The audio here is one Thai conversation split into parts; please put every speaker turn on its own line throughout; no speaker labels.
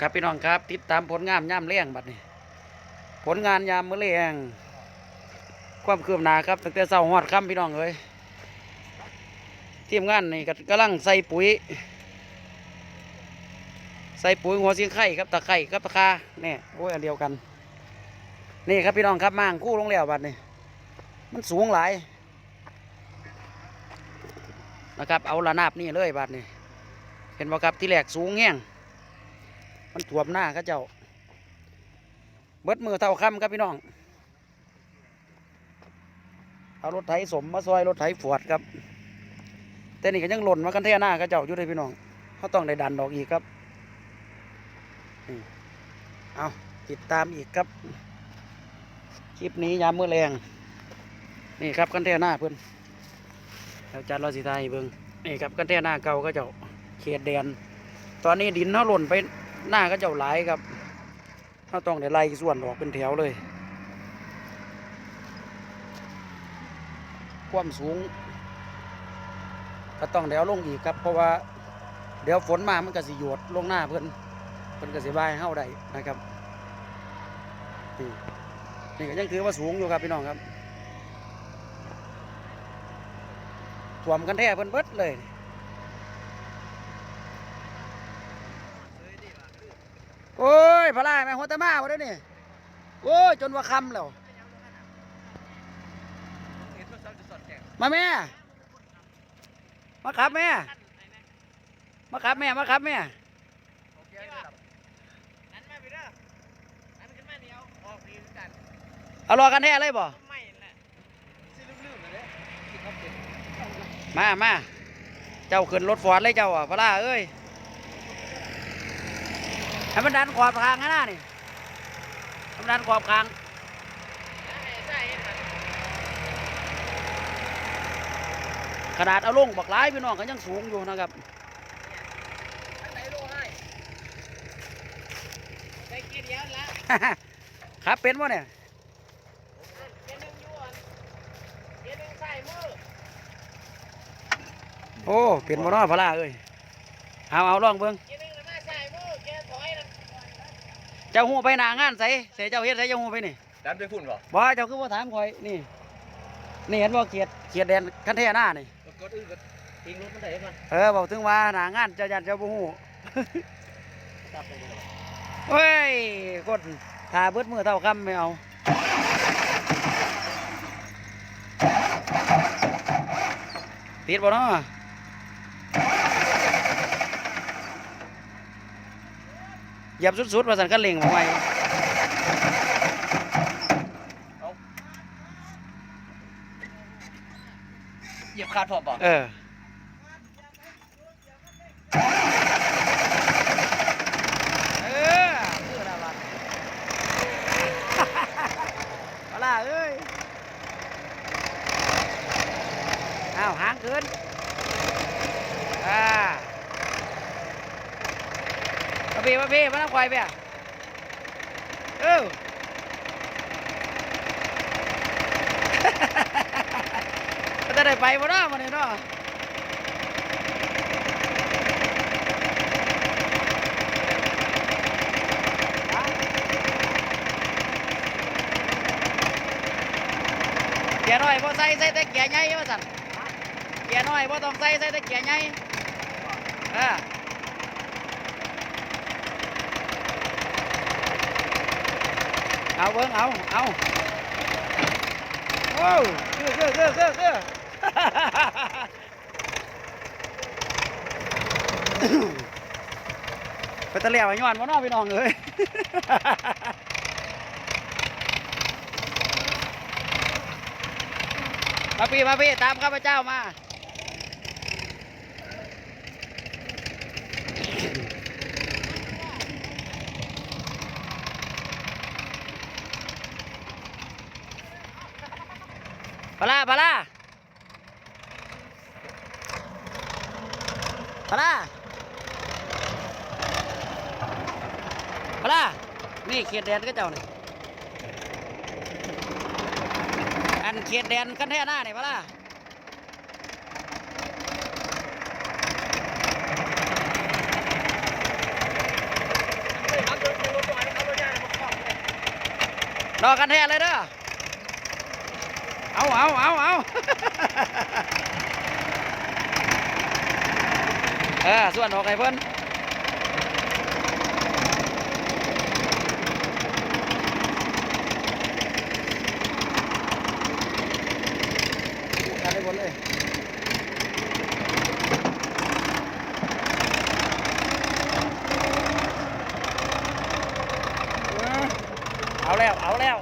ครับพี่น้องครับ ติดตามผลงานย่ามเลี้ยงบัดนี้ ผลงานยามมื้อเลี้ยง ความคืบหน้าครับตั้งแต่เช้าฮอดค่ำพี่น้องเอ้ยทีมงานนี่ก็กำลังใส่ปุ๋ย ใส่ปุ๋ยหัวเสียงไข่ครับตะไคร่ครับตะคาเนี่ยโอ้ยอันเดียวกัน นี่ครับพี่น้องครับม่างคู่ลงแล้วบัดนี้ มันสูงหลายนะครับเอาระนาบนี่เลยบัดนี้เห็นบ่ครับที่แรกสูงแห้ง มันถ่วมหน้าเข้าเจ้า เบิดมือเท่าคำครับพี่น้อง เอารถไถสมมาซอยรถไถฝวดครับ แต่นี่ก็ยังหล่นมากันแท่หน้าเข้าเจ้าอยู่เลยพี่น้องเขาต้องได้ดันดอกอีกครับ เอาติดตามอีกครับ คลิปนี้ยามมื้อแรง นี่ครับกันแท่หน้าเพื่อนแล้วจัดรอสิทยเบิ่งนี่ครับกันแท่หน้าเก่าก็เจ้าเขตแดน ตอนนี้ดินเขาหล่นไป หน้าก็เจ้าหลายครับเขาต้องได้ไล่ส่วนออกเป็นแถวเลย ความสูง ก็ต้องเดี๋ยวลงอีกครับ เพราะว่าเดี๋ยวฝนมามันก็สิหยดลงหน้าเพื่อนเพื่อนก็สิบายเข้าได้นะครับนี่นี่ก็ยังถือว่าสูงอยู่ครับพี่น้องครับถ่วมกันแท้เพิ่อนเบิดเลย โอ้ย พลายแม่หัวตะมาบ่ได้นี่โอ้ยจนว่าคำแล้วมาแม่ มาขับแม่ มาขับแม่ มาขับแม่
มาพี่เอา
รอกันแท้เลยบ่
ไม่แหละซื้อมา
มาเจ้าขึ้นรถฟอร์ดเลยเจ้าอะพลาเอ้ย ให้มันดันขอบทางนะนี่ให้มันดันขอบทาง
ใช่ครับ
ขนาดเอาลงบักหลายพี่น้องก็ยังสูงอยู่นะครับ
อันไหนรู้ให้ใส่เกียร์เดียวละ
ครับเป็นวะเนี่ย
เกียร์หนึ่งยวนเกียร์หนึ่งใส่มือ
โอ้เป็นบ่เนาะพลาเอ้ยเอาเอาลองเบิ่ง
เจ้า
หูไปหน้างานใส่ใส่เจ้าเฮ็ดใส่เจ้าหูไปนี่
ดันไปฝุ่นป่ะ
บ่เจ้าคือบ่ถามข่อยนี่นี่เห็นบ่เกียรติเกียรติแดนคันแท้หน้านี่
กดอื่นก็ทิ้งรถมันได้ก่อน
เออบอกถึงว่าหน้างานเจ้ายันเจ้าบ่ฮู้
ตับไปเลย
เฮ้ยกดถ้าเบิดมือเท่าคำไม่เอาติดบ่เนาะเห ยียบสุดๆว่าสันคันเร่งมาไว้
เหยียบคาดพร้อมป่ะ
เออเออคืออะไรวะ เอาล่ะเอ้ยอ้าวหางเกินอ่ามาพี่มาพี่มานั่ง ควายไปอะเออจะได้ไปบ่เนาะมันนี่เนาะเกียร์น้อยบ่ใส่ใส่แต่เกียร์ใหญ่ว่าสั่นเกียร์น้อยบ่ต้องใส่ใส่แต่เกียร์ใหญ่เออ เอาเบิ่งเอาเอาโอ้คือคือคือคือคือไปตะเลียวไอ้ย้อนบ่เน้อพี่น้องเอ้ยมาพี่มาพี่ตามข้าพเจ้ามาาล่าปลาล่าปลาล่าปาล่านี่เขียดแดนก็เจ้านี่อันเขียดแดนกันแท้หน้าเนี่ยปลาล่าดอกกันแท้เลยเด้อ เอาเอาเอาเอาเออส่วนออกให้เพิ่นกันได้หมดเลย เอาแล้ว เอาแล้ว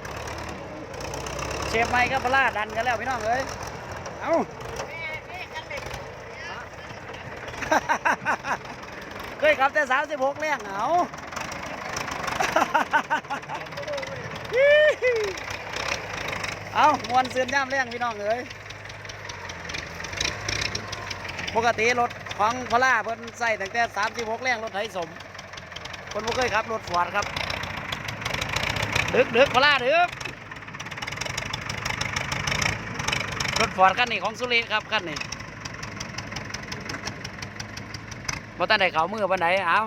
เช ฟไม้ก็พลาดันกันแล้วพี่น้องเอ้ยเอาเคยขับแต่สามสิบหกเลี้ยงเอาเอามวนเสือนย่ำเลี้ยงพี่น้องเอ้ยปกติรถของพล่าเพิ่นใส่ตั้งแต่สามสิบหกแรงรถไถสมเพิ่นบ่เคยขับรถฟอร์ดครับดึกดึกพล่าดึก รถฟอร์ดคันนี้ของสุริครับคันนี้บ่ทันได้เขามือปานใดเอา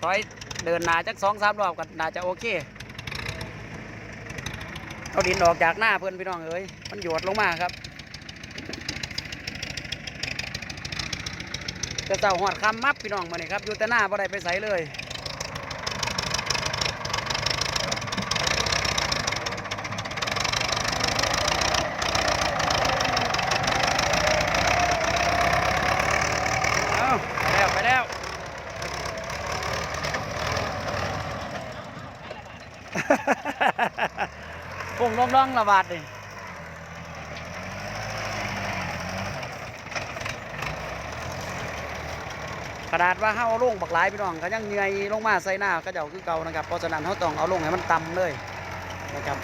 ถอยเดินหนาจักสองสามรอบก็น่าจะโอเคเอาดินออกจากหน้าเพื่อนพี่น้องเอ้ยมันหยดลงมาครับจะเจ้าหอดคำมับพี่น้องมาเนี่ครับอยู่แต่หน้าบ่ได้ไปใสเลย เอาไปแล้ว ไปแล้ว คงร้องระบาดเลยขนาดว่าเฮาเอาลงบักหลายพี่น้องก็ยังเหนื่อยลงมาใส่หน้าก็เจ้าคือเก่านะครับเพราะฉะนั้นเฮาต้องเอาลงให้มันต่ำเลยนะครับ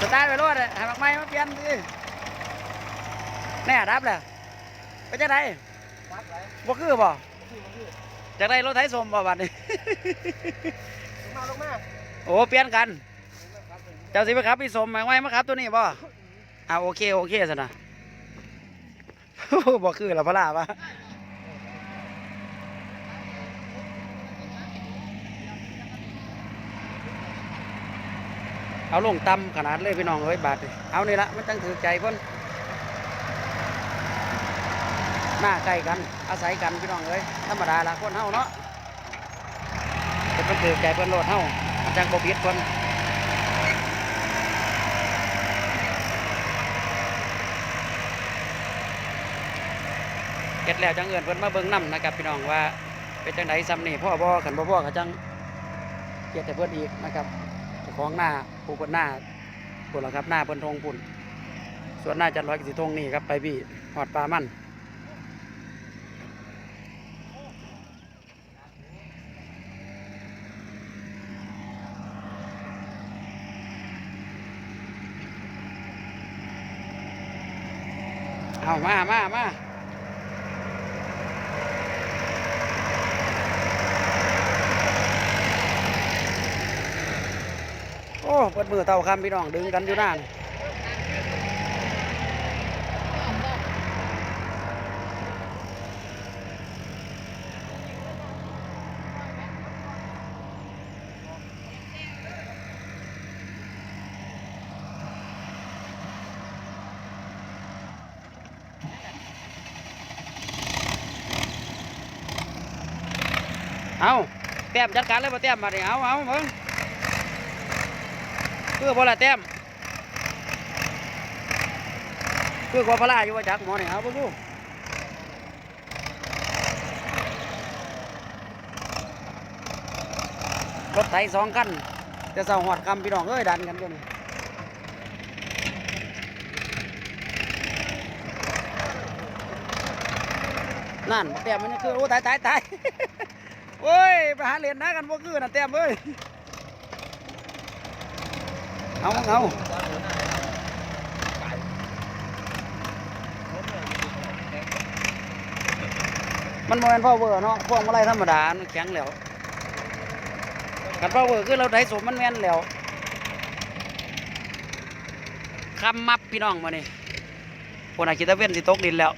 สตาร์ทไปรถเลยห้บักไม้มาเปลี่ยนดิแน่รับเลย ไปจะไหนบ่คือบ่จากได้รถไถสมบ่บัดนี้
ลงมาลงมา
โอ้เปลี่ยนกันเจ้าสิไปขับพี่สมหมายไว้มาขับตัวนี้บ่อ่าโอเคโอเคสินะบ่คือละพะล่าวะเอาลงต่ำขนาดเลยพี่น้องเอ้ยบาทนี่เอานี่ละมันจังถือใจเพิ่น หน้าใกล้กัน อาศัยกันพี่น้องเอ้ยธรรมดาละคนเฮาเนาะเพิ่นถือใจเพิ่นโลดเฮามันจังบ่ผิดเพิ่นเก็ดแล้วจังเอินเพิ่นมาเบิ่งนำนะครับพี่น้องว่าเป็นจังไดซ้ำนี่พ่อบ่ขันบ่พ่อก็จังเกียดแต่เพิ่นอีกนะครับของหน้าผู้เพิ่นหน้าพุ่นล่ะครับหน้าเพิ่นทงพุ่นส่วนหน้าจันร้อยกิสิทงนี่ครับไปพี่หอดปลามัน เอามามามาโอ้เปิดมือเต่าคำพี่น้องดึงกันอยู่นาน เอาแต้มจัดการเลยบ่แต้มมาดิเอาเอาเบิ่งเพื่อบ่ละแต้มเพื่อกว่าพลาอยู่ว่าจักหมอนี่เอาเบิ่งดูรถไถสองคันจะเสาหอดคำพี่น้องเอ้ยดันกันอยู่นี่นั่นแต้มมันคือโอ้ตายตายตาย โอ้ยไปหาเหรียญนะกันบ่คือน่ะแต้มเอ้ยเอาเอามันโมเป็นพ่อเวอร์เนาะพวกมาลัยธรรมดามันแข็งแล้วกันพ่อเวอร์คือเราได้สมมันแม่นแล้วคำมับพี่น้องมานี่คนอาคิดตะเว้นสิตกดินแล้ว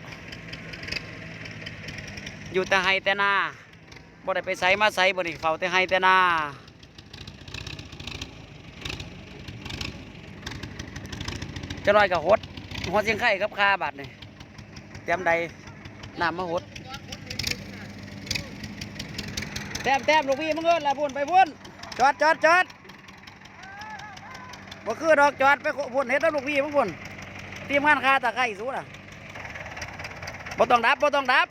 อยู่แต่ไฮแต่นา บ่ได้ไปไสมาไสบ่นี่เฝ้าแต่ไฮแต่นาจะลอยกับหดหัวเสียงไข่กับคาบาดนี่เตรียมใดน้ำมาหดแต้มแต้มลูกพี่มึงเอิ้นละพุ่นไปพุ่นจอดจอดจอดบ่คือดอกจอดไปพุ่นเฮ็ดแล้วลูกพี่มึงพุ่นทีมงานคาตะไคร้สู้น่ะบ่ต้องดับบ่ต้องดับ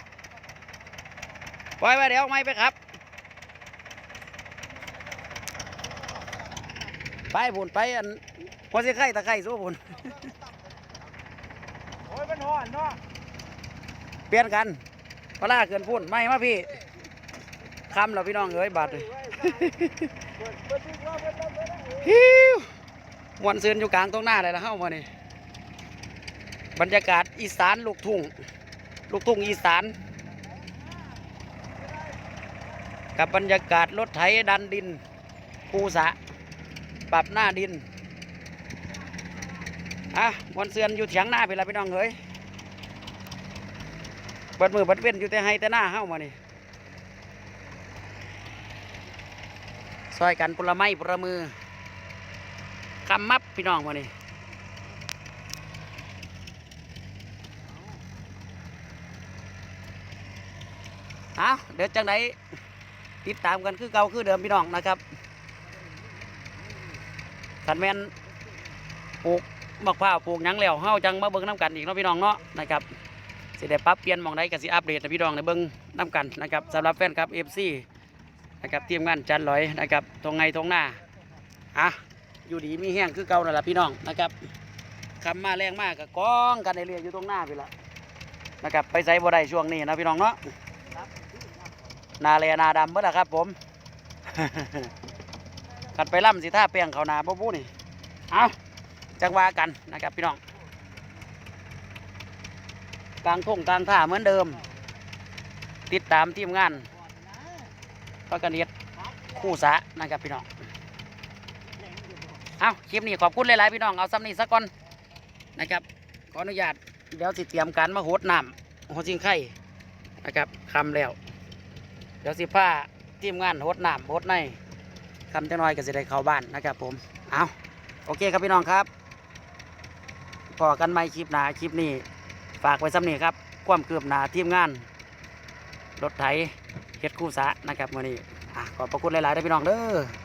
ปล่อยไว้เดี๋ยวเอาไม่ไปครับ ไปบุญไปอันพอสิไข่ตะไคร่สู้บุญ
โอ้ยมันห่อนเนาะ
เปลี่ยนกันพลาเกินพุ่นไม่มาพี่คำเราพี่น้องเอ้ยบาดเลย
เปิดเปิดที่ว่าเปิดเปิดเปิดเปิด
ฮิวมวนซืนอยู่กลางตรงหน้าเลยละเฮ้ามานี่บรรยากาศอีสานลูกทุ่งลูกทุ่งอีสาน กับบรรยากาศรถไถดันดินปูสะ ปรับหน้าดิน อะมวนเสือนอยู่เถียงหน้าไปละพี่น้องเอ้ยเปิดมือเปิดเว้นอยู่แต่ให้แต่หน้าเฮ้ามานี่ซอยกันปละไม้ปละมือคำมับพี่น้องมานี่เอาเดี๋ยวจังได ติดตามกันคือเก่าคือเดิมพี่น้องนะครับขันแมนปลูกมะพร้าวปลูกยังแล้วเฮาจังมาเบิ่งน้ำกันอีกเนาะพี่น้องเนาะนะครับสิได้ปรับเปลี่ยนมองใดก็สิอัปเดตให้พี่น้องได้เบิ่งน้ำกันนะครับสำหรับแฟนครับ FC นะครับทีมงานจันลอยนะครับตรงไงตรงหน้าอะอยู่ดีมีแห้งคือเก่านั่นแหละพี่น้องนะครับคำมาแรงมากก็กองกันในเรืออยู่ตรงหน้าพี่ละนะครับไปใส่บ่ได้ช่วงนี้นะพี่น้องเนาะ นาเลนาดำเมื่อะครับ ผมกัดไปล่ำสิท่าเปียงเขานาบ่บู้นี่ เอาจังว่ากันนะครับพี่น้องกลางทุ่งกลางท่าเหมือนเดิม ติดตามทีมงานพักกันเฮ็ดคู่สะนะครับพี่น้องเอาคลิปนี้ขอบคุณหลายๆพี่น้องเอาซ้ำนี้สักก่อนนะครับ ขออนุญาตเดี๋ยวสิเตรียมการมาโหดน้ำโหดจิงไข่นะครับคำแล้ว เดี๋ยวสิผ้าทีมงานโหดน้ำโหดในคำจะน้อยก็สิได้เข้าบ้านนะครับผม เอาโอเคครับพี่น้องครับพอกันไหม่คลิปหนาคลิปนี้ ฝากไว้ซ้ำนีครับความคืบหนาทีมงาน รถไถเฮ็ดคู่สะนะครับวันนี้อขอบพระคุณหลายๆได้พี่น้องเด้อ